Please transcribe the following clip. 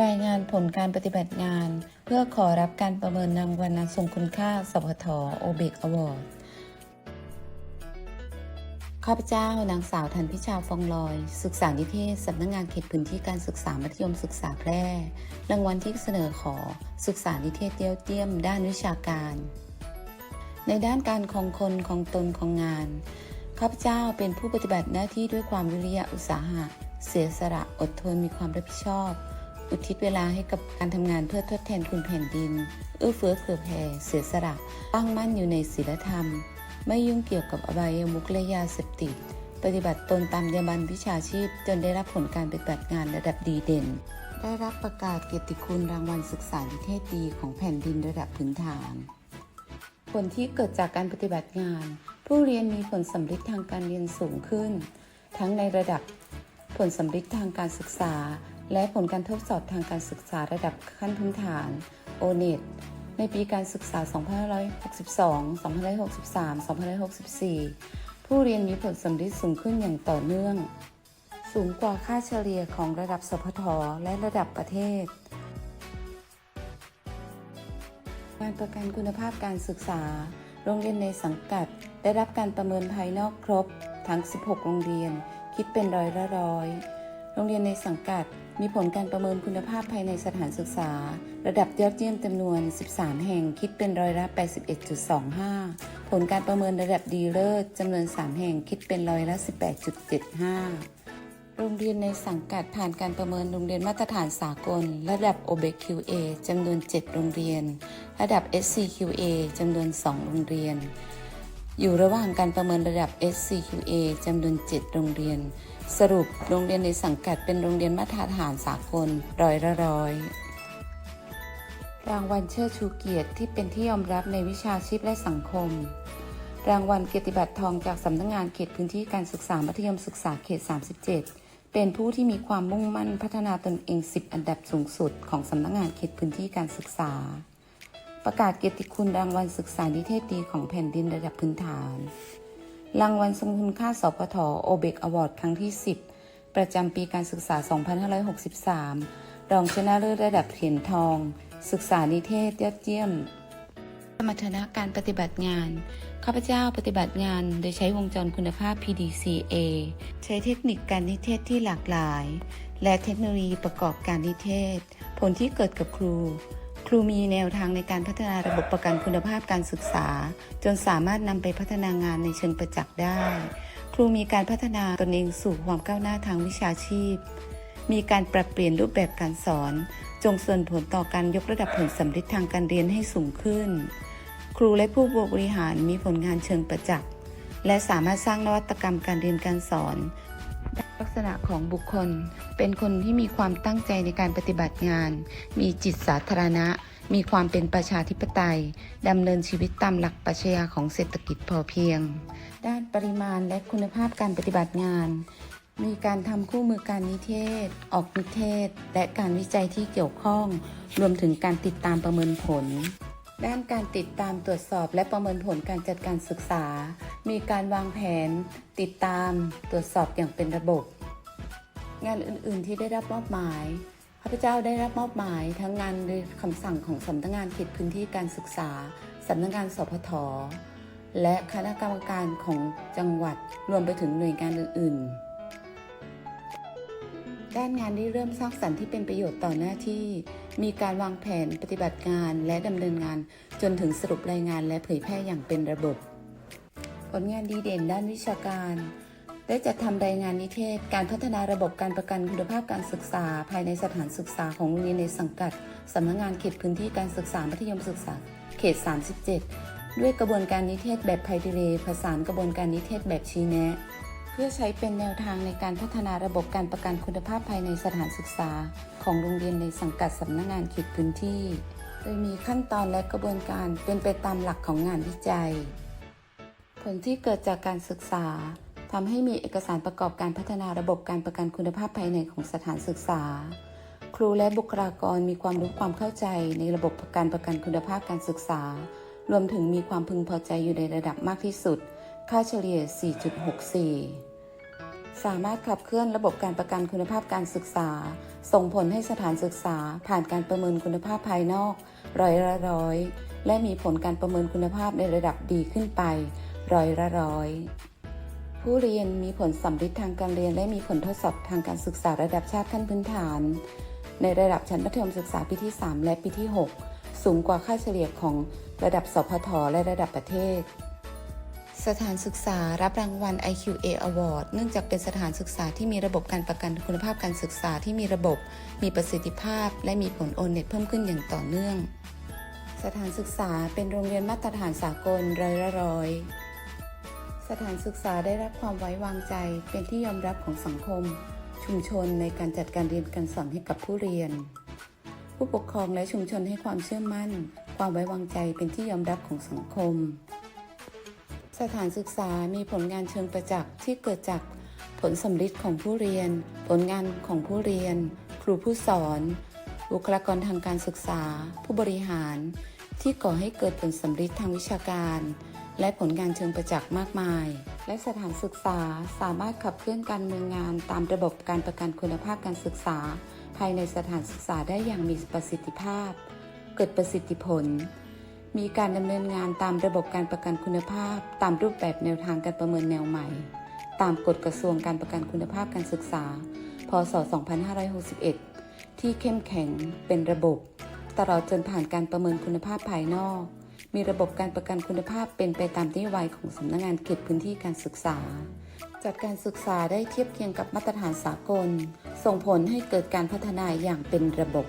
รายงานผลการปฏิบัติงาน เพื่อขอรับการประเมินรางวัลอันทรงคุณค่า สพทโอเบกอวอร์ดข้าพเจ้านางสาวทันพิชาฟองลอย ศึกษานิเทศสำนักงงานเขตพื้นที่การศึกษามัธยมศึกษาแพร่รางวัลที่เสนอขอ ศึกษานิเทศเตี้ยวเตี้ยม ด้านวิชาการ ในด้านการของคนของตนของงานข้าพเจ้าเป็นผู้ปฏิบัติหน้าที่ด้วยความวิริยะอุตสาหะ เสียสละอดทนมีความรับผิดชอบ อุทิศเวลาให้กับการทำงานเพื่อทดแทนคุณแผ่นดิน เอื้อเฟื้อเผื่อแผ่เสียสละตั้งมั่นอยู่ในศีลธรรม ไม่ยุ่งเกี่ยวกับอบายมุขและยาเสพติด ปฏิบัติตนตามยาบันวิชาชีพ จนได้รับผลการปฏิบัติงานระดับดีเด่น ได้รับประกาศเกียรติคุณรางวัลศึกษานิเทศดีของแผ่นดินระดับพื้นฐาน ผลที่เกิดจากการปฏิบัติงาน ผู้เรียนมีผลสำเร็จทางการเรียนสูงขึ้น ทั้งในระดับผลสำเร็จทางการศึกษา และผลการทดสอบทางการศึกษาระดับขั้นพื้นฐาน o n e t ในปีการศึกษา 2562 2563 2564 ผู้เรียนมีผลสำเร็จสูงขึ้นอย่างต่อเนื่อง สูงกว่าค่าเฉลี่ยของระดับสพทและระดับประเทศ การประกันคุณภาพการศึกษา โรงเรียนในสังกัด ได้รับการประเมินภายนอกครบ ทั้ง 16 โรงเรียน คิดเป็นร้อยละร้อย โรงเรียนในสังกัด มีผลการประเมินคุณภาพภายในสถานศึกษา ระดับยอดเยี่ยมจำนวน 13 แห่งคิดเป็นร้อยละ 81.25 ผลการประเมินระดับดีเลิศจำนวน 3 แห่งคิดเป็นร้อยละ 18.75 โรงเรียนในสังกัดผ่านการประเมินโรงเรียนมาตรฐานสากล ระดับ OBQA จำนวน 7 โรงเรียน ระดับ SCQA จำนวน 2 โรงเรียน อยู่ระหว่างการประเมินระดับ SCQA จำนวน 7 โรงเรียน สรุปโรงเรียนในสังกัดเป็นโรงเรียนมาตรฐานสากลร้อยละร้อย รางวัลเชิดชูเกียรติที่เป็นที่ยอมรับในวิชาชีพและสังคม รางวัลเกียรติบัตรทองจากสำนักงงานเขตพื้นที่การศึกษามัธยมศึกษาเขต 37 เป็นผู้ที่มีความมุ่งมั่นพัฒนาตนเอง 10 อันดับสูงสุดของสำนักงงานเขตพื้นที่การศึกษา ประกาศเกียรติคุณรางวัลศึกษานิเทศดีของแผ่นดินระดับพื้นฐาน รางวัลทรงคุณค่าสพทโอเบกอวอร์ดครั้งที่ 10 ประจำปีการศึกษา 2563 รองชนะเลิศระดับเหรียญทอง ศึกษานิเทศยอดเยี่ยม สมรรถนะการปฏิบัติงาน ข้าพเจ้าปฏิบัติงานโดยใช้วงจรคุณภาพ PDCA ใช้เทคนิคการนิเทศที่หลากหลาย และเทคโนโลยีประกอบการนิเทศ ผลที่เกิดกับครู รูมีแนวทางในการพัฒนาระบบประกันคุณภาพการศึกษา จนสามารถนำไปพัฒนางานในเชิงประจักษ์ได้ ครูมีการพัฒนาตนเองสู่ความก้าวหน้าทางวิชาชีพ มีการปรับเปลี่ยนรูปแบบการสอน จงส่วนผลต่อการยกระดับผลสำเร็จทางการเรียนให้สูงขึ้น ครูและผู้บริหารมีผลงานเชิงประจักษ์และสามารถสร้างนวัตกรรมการเรียนการสอน ษณะของบุคคล เป็นคนที่มีความตั้งใจในการปฏิบัติงาน มีจิตสาธารณะ มีความเป็นประชาธิปไตยดำเนินชีวิตตามหลักปรัชญาของเศรษฐกิจพอเพียง ด้านปริมาณและคุณภาพการปฏิบัติงาน มีการทำคู่มือการนิเทศ ออกนิเทศ และการวิจัยที่เกี่ยวข้อง รวมถึงการติดตามประเมินผลด้านการติดตามตรวจสอบและประเมินผลการจัดการศึกษา มีการวางแผน ติดตามตรวจสอบอย่างเป็นระบบ งานอื่น ๆ ที่ได้รับมอบหมายข้าพเจ้าได้รับมอบหมายทั้งงานโดยคำสั่งของสำนักงานเขตพื้นที่การศึกษาสำนักงานสพทและคณะกรรมการของจังหวัดรวมไปถึงหน่วยงานอื่น ๆ ด้านงานที่เริ่มสร้างสรรค์ที่เป็นประโยชน์ต่อหน้าที่ มีการวางแผนปฏิบัติงานและดำเนินงานจนถึงสรุปรายงานและเผยแพร่อย่างเป็นระบบ ผลงานดีเด่นด้านวิชาการ ได้จัดทำรายงานนิเทศ การพัฒนาระบบการประกันคุณภาพการศึกษา ภายในสถานศึกษาของโรงเรียนในสังกัดสำนักงานเขตพื้นที่การศึกษามัธยมศึกษา เขต 37 ด้วยกระบวนการนิเทศแบบไพดิเรผสานกระบวนการนิเทศแบบชี้แนะ เพื่อใช้เป็นแนวทางในการพัฒนาระบบการประกันคุณภาพภายในสถานศึกษา ของโรงเรียนในสังกัดสำนักงานเขตพื้นที่ โดยมีขั้นตอนและกระบวนการเป็นไปตามหลักของงานวิจัย ผลที่เกิดจากการศึกษา ทำให้มีเอกสารประกอบการพัฒนาระบบการประกันคุณภาพภายในของสถานศึกษา ครูและบุคลากรมีความรู้ความเข้าใจในระบบการประกันคุณภาพการศึกษา รวมถึงมีความพึงพอใจอยู่ในระดับมากที่สุด ค่าเฉลี่ย 4.64 สามารถขับเคลื่อนระบบการประกันคุณภาพการศึกษา ส่งผลให้สถานศึกษา ผ่านการประเมินคุณภาพภายนอก ร้อยละร้อย และมีผลการประเมินคุณภาพในระดับดีขึ้นไป ร้อยละร้อย ผู้เรียนมีผลสัมฤทธิ์ทางการเรียน และมีผลทดสอบทางการศึกษาระดับชาติขั้นพื้นฐาน ในระดับชั้นประถมศึกษาปีที่ 3 และปีที่ 6 สูงกว่าค่าเฉลี่ยของระดับสพทและระดับประเทศ สถานศึกษารับรางวัล IQA Award เนื่องจากเป็นสถานศึกษาที่มีระบบการประกันคุณภาพการศึกษาที่มีระบบ มีประสิทธิภาพ และมีผลโอนเน็ตเพิ่มขึ้นอย่างต่อเนื่อง สถานศึกษาเป็นโรงเรียนมาตรฐานสากลร้อยละร้อย สถานศึกษาได้รับความไว้วางใจเป็นที่ยอมรับของสังคม ชุมชนในการจัดการเรียนการสอนให้กับผู้เรียน ผู้ปกครองและชุมชนให้ความเชื่อมั่น ความไว้วางใจเป็นที่ยอมรับของสังคม สถานศึกษามีผลงานเชิงประจักษ์ที่เกิดจากผลสำลิดของผู้เรียน ผลงานของผู้เรียน ครูผู้สอน บุคลากรทางการศึกษา ผู้บริหาร ที่ก่อให้เกิดผลสำลิดทางวิชาการ และผลงานเชิงประจักษ์มากมาย และสถานศึกษาสามารถขับเคลื่อนการเมืองงาน ตามระบบการประกันคุณภาพการศึกษา ภายในสถานศึกษาได้อย่างมีประสิทธิภาพ เกิดประสิทธิผล มีการดำเนินงานตามระบบการประกันคุณภาพ ตามรูปแบบแนวทางการประเมินแนวใหม่ ตามกฎกระทรวงการประกันคุณภาพการศึกษา พศ 2561 ที่เข้มแข็งเป็นระบบ ตลอดจนผ่านการประเมินคุณภาพภายนอก มีระบบการประกันคุณภาพเป็นไปตามนโยบายของสำนักงานเขตพื้นที่การศึกษา จัดการศึกษาได้เทียบเคียงกับมาตรฐานสากล ส่งผลให้เกิดการพัฒนาอย่างเป็นระบบ